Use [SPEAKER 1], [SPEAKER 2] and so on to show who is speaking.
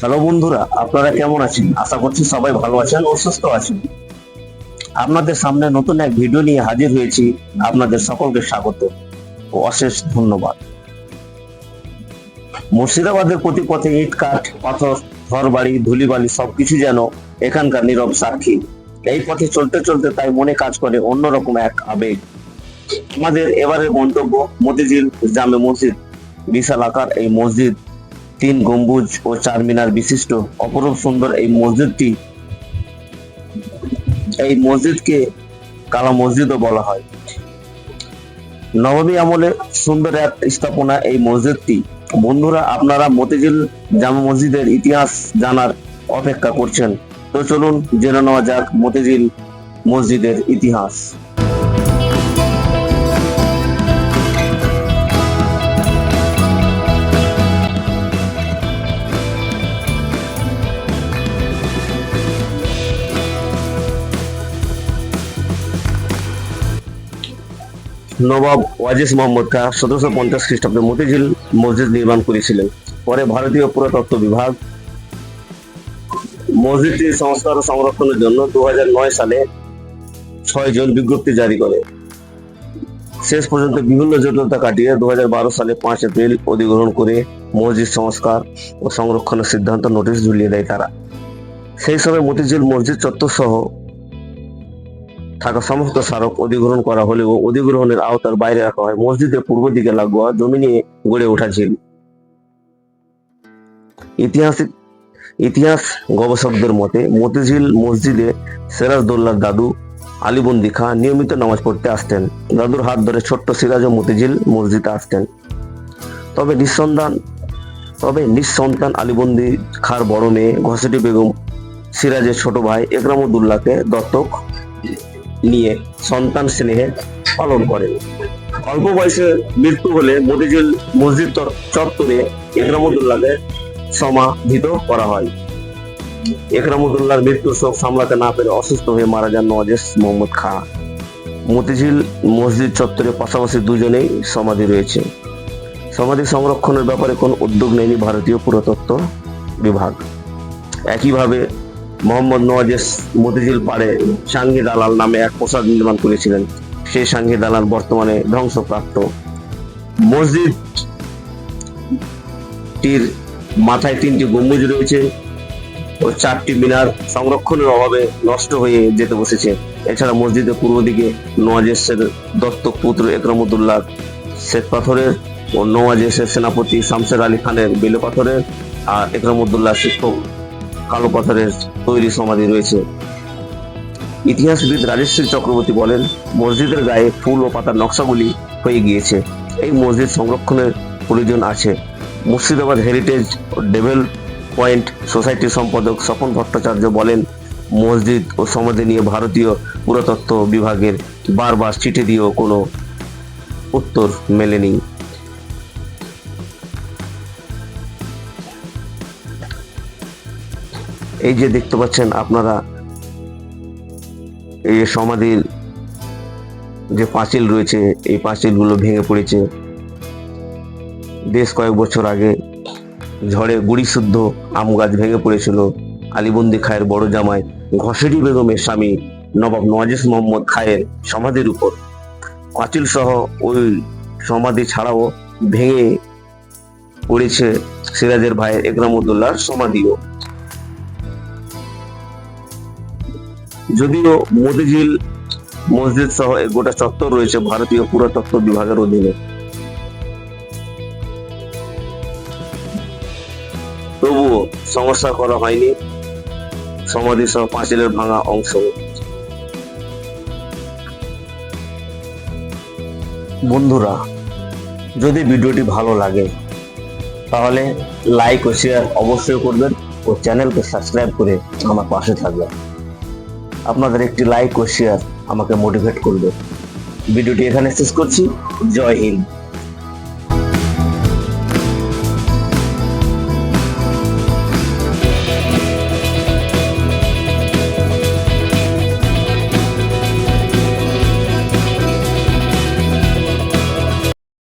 [SPEAKER 1] Hello বন্ধুরা, আপনারা কেমন আছেন? আশা করছি সবাই ভালো আছেন ও সুস্থ আছেন। আপনাদের সামনে নতুন এক ভিডিও নিয়ে হাজির হয়েছি। আপনাদের সকলকে স্বাগত ও অশেষ ধন্যবাদ। মুর্শিদাবাদের প্রতি পথে ইট কাঠ পাথর ঘর বাড়ি ধুলিবালি সবকিছু যেন এখানকার নীরব সাক্ষী। এই পথে চলতে চলতে তাই মনে কাজ করে অন্যরকম এক আবেগ। আমাদের এবারের গন্তব্য মতিঝিল জামে মসজিদ। বিশাল আকার এই মসজিদ। তিন গম্বুজ ও চার মিনার বিশিষ্ট অপরূপ সুন্দর এই মসজিদটি, এই মসজিদকে কালা মসজিদও বলা হয়। নবমী আমলে সুন্দর এক স্থাপনা এই মসজিদটি। বন্ধুরা, আপনারা মতিঝিল জামা মসজিদের ইতিহাস জানার অপেক্ষা করছেন। তো চলুন জেনে নেওয়া যাক মতিঝিল মসজিদের ইতিহাস। নবাব ওয়াজিস মোহাম্মদ খাঁ সতেরোশো পঞ্চাশ খ্রিস্টাব্দে মতিঝিল মসজিদ নির্মাণ করেছিলেন। পরে ভারতীয় পুরাতত্ত্ব বিভাগ মসজিদটির সংস্কার ও সংরক্ষণের জন্য দু সালে ছয় জন বিজ্ঞপ্তি জারি করে। শেষ পর্যন্ত বিভিন্ন জটিলতা কাটিয়ে দু হাজার বারো সালে পাঁচ এপ্রিল অধিগ্রহণ করে মসজিদ সংস্কার ও সংরক্ষণের সিদ্ধান্ত নোটিশ ঝুলিয়ে দেয় তারা। সেই সময় মতিঝিল মসজিদ চত্বর সহ থাকা সমস্ত স্মারক অধিগ্রহণ করা হলেও অধিগ্রহণের আওতার বাইরে রাখা হয়। মসজিদের পূর্ব দিকে লাগোয়া জমি নিয়ে গড়ে ওঠা ঝিল ইতিহাসিক ইতিহাস গবেষকদের মতে মতিঝিল মসজিদে সিরাজদৌল্লার দাদু আলিবন্দি খাঁ নিয়মিত নামাজ পড়তে আসতেন। দাদুর হাত ধরে ছোট্ট সিরাজ ও মতিঝিল মসজিদে আসতেন। তবে নিঃসন্তান তবে নিঃসন্তান আলিবন্দি খার বড় মেয়ে ঘসেটি বেগম সিরাজের ছোট ভাই একরামুদ্দুল্লাহকে দত্তক নিয়ে সন্তান স্নেহে পালন করেন। অল্প বয়সে মৃত্যু হলে মতিঝিল মসজিদ চত্বরে একরামুদ্দুল্লাহকে সমাধিত করা হয়। একরামুদ্দুল্লাহর মৃত্যুর শোক সামলাতে না পেরে অসুস্থ হয়ে মারা যান নওয়াজেস মোহাম্মদ খাঁ। মতিঝিল মসজিদ চত্বরে পাশাপাশি দুজনেই সমাধি রয়েছে। সমাধি সংরক্ষণের ব্যাপারে কোনো উদ্যোগ নেয়নি ভারতীয় পুরাতত্ত্ব বিভাগ। একইভাবে মোহাম্মদ নওয়াজেস মতিঝিল পাড়ে সাঙ্গি দালাল নামে এক প্রসাদ নির্মাণ করেছিলেন। সেই সাঙ্গি দালাল বর্তমানে ধ্বংসপ্রাপ্ত। মসজিদটির মাথায় তিনটি গম্বুজ রয়েছে ও চারটি মিনার সংরক্ষণের অভাবে নষ্ট হয়ে যেতে বসেছে। এছাড়া মসজিদের পূর্ব দিকে নওয়াজেসের দত্তক পুত্র একরামুদ্দুল্লাহ শ্বেত পাথরের ও নওয়াজেসের সেনাপতি শামসের আলী খানের বেলে পাথরের আর একরামুদ্দুল্লাহ শিক্ষক কালো পাথরের তৈরি সমাধি রয়েছে। ইতিহাসবিদ রাজেশ্রী চক্রবর্তী বলেন, মসজিদের গায়ে ফুল ও পাতার নকশাগুলি হয়ে গিয়েছে। এই মসজিদ সংরক্ষণের প্রয়োজন আছে। মুর্শিদাবাদ হেরিটেজ ডেভেল পয়েন্ট সোসাইটির সম্পাদক স্বপন ভট্টাচার্য বলেন, মসজিদ ও সমাধি নিয়ে ভারতীয় পুরাতত্ত্ব বিভাগের বারবার চিঠি দিয়েও কোনো উত্তর মেলেনি। এই যে দেখতে পাচ্ছেন আপনারা, এই সমাধির যে পাঁচিল রয়েছে, এই পাঁচিলগুলো ভেঙে পড়েছে। বেশ কয়েক বছর আগে ঝড়ে গুড়ি শুদ্ধ আম গাছ ভেঙে পড়েছিল। আলিবন্দি খায়ের বড় জামাই ঘসেরি বেগমের স্বামী নবাব নওয়াজিস মোহাম্মদ খায়ের সমাধির উপর। পাঁচিল সহ ওই সমাধি ছাড়াও ভেঙে পড়েছে সিরাজের ভাইয়ের একরামুদ্দুল্লাহর সমাধিও। যদিও মতিঝিল মসজিদ সহ গোটা চত্বর রয়েছে ভারতীয় পুরাতত্ত্ব বিভাগের অধীনে। তবুও সমস্যা করা হয়নি। সমাধি সহ পাঁচিলের ভাঙা অংশ। বন্ধুরা, যদি ভিডিওটি ভালো লাগে, তাহলে লাইক ও শেয়ার অবশ্যই করবেন ও চ্যানেলকে সাবস্ক্রাইব করে আমার পাশে থাকবেন। আপনাদের একটি লাইক ও শেয়ার আমাকে মোটিভেট করবে। ভিডিওটি এখানে শেষ করছি। জয় হিন্দ।